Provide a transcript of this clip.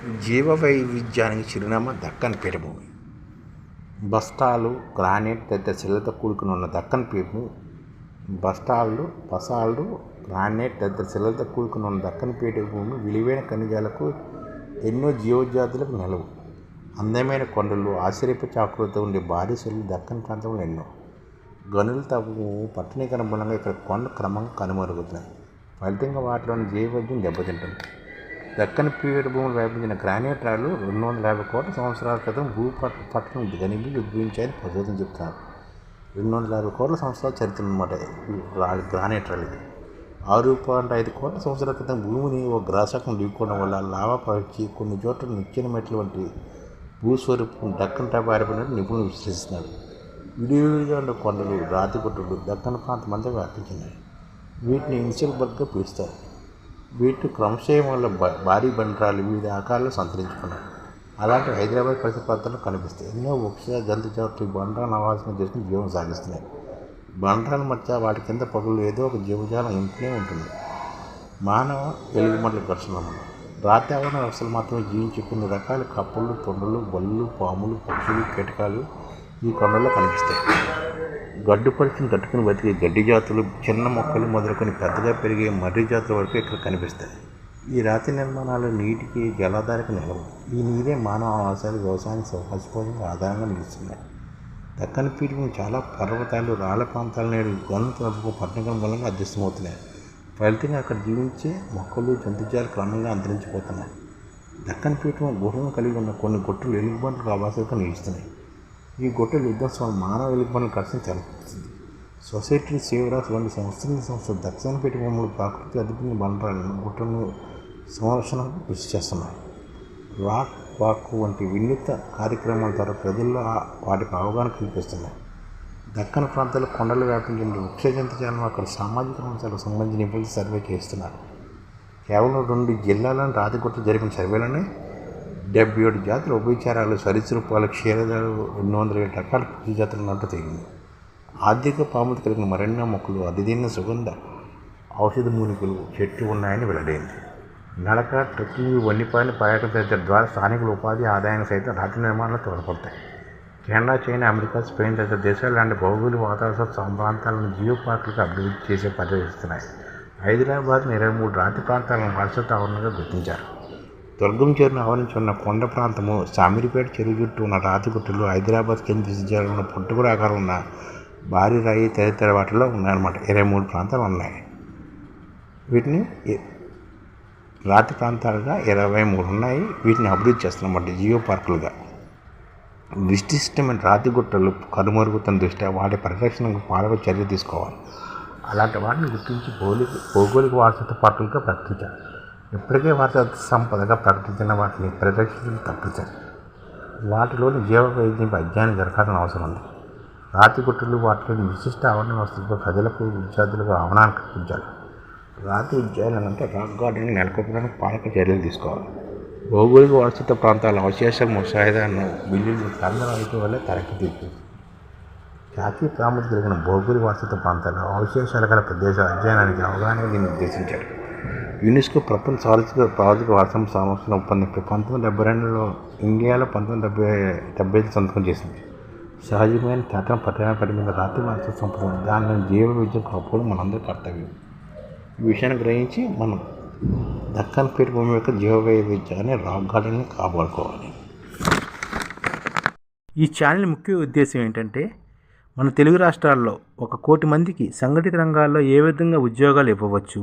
జీవ వైవిధ్యానికి చిరునామా దక్కన్ పీఠభూమి. బస్తాలు గ్రానైట్ తదితర శిలతో కూడుకుని ఉన్న దక్కన్ పీఠభూమి బస్తాళ్ళు బసాళ్ళు గ్రానైట్ తదితర శిలతో కూడుకుని ఉన్న దక్కన్ పీఠభూమి విలువైన ఖనిజాలకు ఎన్నో జీవజాతులకు నెలవు. అందమైన కొండలు ఆశ్చర్యపరిచే ఆకృతితో ఉండే భారీ శిలలు దక్కన్ ప్రాంతంలో ఎన్నో. గనులు తవ్వు పట్టణీకరణ మూలంగా ఇక్కడ కొండ క్రమంగా కనుమరుగుతున్నాయి ఫలితంగా వాటిలోని జీవవైద్యం దెబ్బతింటుంది. దక్కన్ పీఠభూములు వ్యాపించిన గ్రానైట్ రాళ్ళు రెండు వందల యాభై కోట్ల సంవత్సరాల క్రితం భూపట్ పట్టణం గనిబి ఉద్భవించాయని పరిశోధన చెప్తున్నారు. రెండు వందల యాభై కోట్ల సంవత్సరాల చరిత్ర అనమాట రాళ్ళు గ్రానైట్ రాళ్ళు ఇది. ఆరు పాయింట్ ఐదు కోట్ల సంవత్సరాల క్రితం భూమిని ఓ గ్రాసకం ఢీకోవడం వల్ల లావా ప్రవహించి కొన్ని చోట్ల నిచ్చెన మెట్లు వంటి భూస్వరూపం దక్కన్ టైప్ నిపుణులు విశ్లేషిస్తున్నారు. విడివిడిగా ఉన్న కొండలు రాతి గుట్టలు దక్కన్ ప్రాంతం అంతా వ్యాపించినాయి వీటిని ఇన్సిల్ బర్గ్గా పిలుస్తారు. వీటి క్రమశయం వల్ల భారీ బండరాలు వివిధ ఆకారాలు సంతరించుకున్నాయి. అలాంటి హైదరాబాద్ పరిసర కనిపిస్తాయి. ఎన్నో వృక్ష జంతు జాతులు బండరా బండరాలను చేసుకుని జీవనం సాగిస్తున్నాయి. బండరాల మధ్య వాటి కింద పగులు ఏదో ఒక జీవజాలం ఇంటనే ఉంటుంది. మానవ వెలుగుమట్ల ఘర్షణ రాత్రి రాతి ఆవరణ వ్యవస్థలు మాత్రమే జీవించే కొన్ని రకాల కప్పలు తొండలు బళ్ళు పాములు పక్షులు కీటకాలు ఈ కొండల్లో కనిపిస్తాయి. గడ్డు పరిస్థితిని తట్టుకుని బతికే గడ్డి జాతులు చిన్న మొక్కలు మొదలుకొని పెద్దగా పెరిగే మర్రి జాతుల వరకు ఇక్కడ కనిపిస్తాయి. ఈ రాతి నిర్మాణాలు నీటికి జలాధారకు నిలవు. ఈ నీరే మానవ ఆవాసాలు వ్యవసాయానికి సహజపోజంగా ఆధారంగా నిలుస్తున్నాయి. దక్కన పీఠం చాలా పర్వతాలు రాళ్ళ ప్రాంతాల నేడు గనులు పట్టణం మూలంగా అదృష్టమవుతున్నాయి ఫలితంగా అక్కడ జీవించే మొక్కలు జంతుజాలు క్రమంగా అంతరించిపోతున్నాయి. దక్కన్ పీఠం గుహలను కలిగి ఉన్న కొన్ని గుట్టలు ఎలుగుబంట్లకు ఆవాసాలుగా నిలుస్తున్నాయి. ఈ గుట్టలు యుద్ధం స్వామి మానవ ఎలుగుబంట్ల ఖర్చును తెలపుతుంది సొసైటీ సేవరాస్ వంటి సంస్థల సంస్థ దక్షిణ బొమ్మలు ప్రకృతి అదుపుని బండరాలను గుట్టలను సంరక్షణకు కృషి చేస్తున్నాయి. రాక్ వాక్ వంటి వినూత్న కార్యక్రమాల ద్వారా ప్రజల్లో వాటికి అవగాహన కల్పిస్తున్నాయి. దక్కన ప్రాంతాల్లో కొండలు వ్యాపించిన వృక్ష జంతుజాలం అక్కడ సామాజిక అంశాలకు సంబంధించిన నిపుణులు సర్వే చేస్తున్నారు. కేవలం రెండు జిల్లాలను రాతిగుట్ట జరిపిన సర్వేలోనే డెబ్బై ఏడు జాతుల ఉభయచారాలు సరీసృపాలు క్షీరదాలు రెండు వందల ఏడు రకాల పూజ జాతులు నాటు తెగింది. ఆర్థిక పాములు కలిగిన మరెన్నో మొక్కలు అతిదిన సుగంధ ఔషధ మూలికలు చెట్టు ఉన్నాయని వెల్లడైంది. నడక ట్రెక్కింగ్ వన్యప్రాణి పర్యాటక తదితర ద్వారా స్థానికుల ఉపాధి ఆదాయం సైతం రాతి నిర్మాణాలు తోడ్పడతాయి. కెనడా చైనా అమెరికా స్పెయిన్ తదితర దేశాలు లాంటి భౌగోళిక వాతావరణ ప్రాంతాలను జియో పార్కులుగా అభివృద్ధి చేసే పర్యవేస్తున్నాయి హైదరాబాద్ ఇరవై మూడు రాతి ప్రాంతాలను వారసత్వ ఆవరణగా గుర్తించారు. దుర్గం చెరువును ఆవరించి ఉన్న కొండ ప్రాంతము సామిరిపేట చెరువు చుట్టూ ఉన్న రాతిగుట్టలు హైదరాబాద్ కేంద్ర జిల్లాలో ఉన్న పుట్టుకుడు ఆకారం ఉన్న భారీ రాయి తదితర వాటిలో ఉన్నాయన్నమాట. ఇరవై మూడు ప్రాంతాలు ఉన్నాయి. వీటిని రాతి ప్రాంతాలుగా ఇరవై మూడు ఉన్నాయి. వీటిని అభివృద్ధి చేస్తున్నమాట జియో పార్కులుగా. విశిష్టమైన రాతి గుట్టలు కనుమరుగుతున్న దృష్ట్యా వాటి పరిరక్షణకు పాలక చర్య తీసుకోవాలి. అలాంటి వాటిని గుర్తించి భౌలిక భౌగోళిక వారసత్వ పార్కులుగా ప్రకటించాలి ఇప్పటికే వారి సంపదగా ప్రకటించిన వాటిని పరిరక్షించడం తప్పనిసరి వాటిలోని జీవ వైద్యం అధ్యయనం జరగాల్సిన అవసరం ఉంది. రాతి గుట్టలు వాటిలోని విశిష్ట ఆవరణ వ్యవస్థలపై ప్రజలకు విద్యార్థులకు అవగాహన కల్పించాలి. రాతి ఉద్యానాలు అంటే రాక్ గార్డెన్ నెలకొల్పడానికి పాలక చర్యలు తీసుకోవాలి. భౌగోళిక వారసత్వ ప్రాంతాల అవశేష ముసాయిదాను బిల్లులు కేంద్రం వల్ల వల్లే తరక్కి జాతీయ ప్రాముఖ్యత కలిగిన భౌగోళిక వారసత్వ ప్రాంతాలు అవశేషాలు గల ప్రదేశాల అధ్యయనానికి అవగాహన దీన్ని నిర్దేశించారు. యునెస్కో ప్రపంచ సాంస్కృతిక ప్రాజెక్ట్ వారసం సామర్థ్యం ఒప్పందం పంతొమ్మిది డెబ్బై రెండులో ఇండియాలో పంతొమ్మిది డెబ్బై డెబ్బై ఐదు సంతకం చేసింది. సహజమైన తేటం పర్యావరణ పరిమిత రాత్రి వారసత్వ సంపద దానిలో జీవ విద్యం కాపుకోవడం మనందరి కర్తవ్యం. ఈ విషయాన్ని గ్రహించి మనం దక్కన్ పీఠ భూమి యొక్క జీవ వైవిధ్యాన్ని రాక్ గార్డెన్ని కాపాడుకోవాలి. ఈ ఛానల్ ముఖ్య ఉద్దేశం ఏంటంటే మన తెలుగు రాష్ట్రాల్లో ఒక కోటి మందికి సంఘటిత రంగాల్లో ఏ విధంగా ఉద్యోగాలు ఇవ్వవచ్చు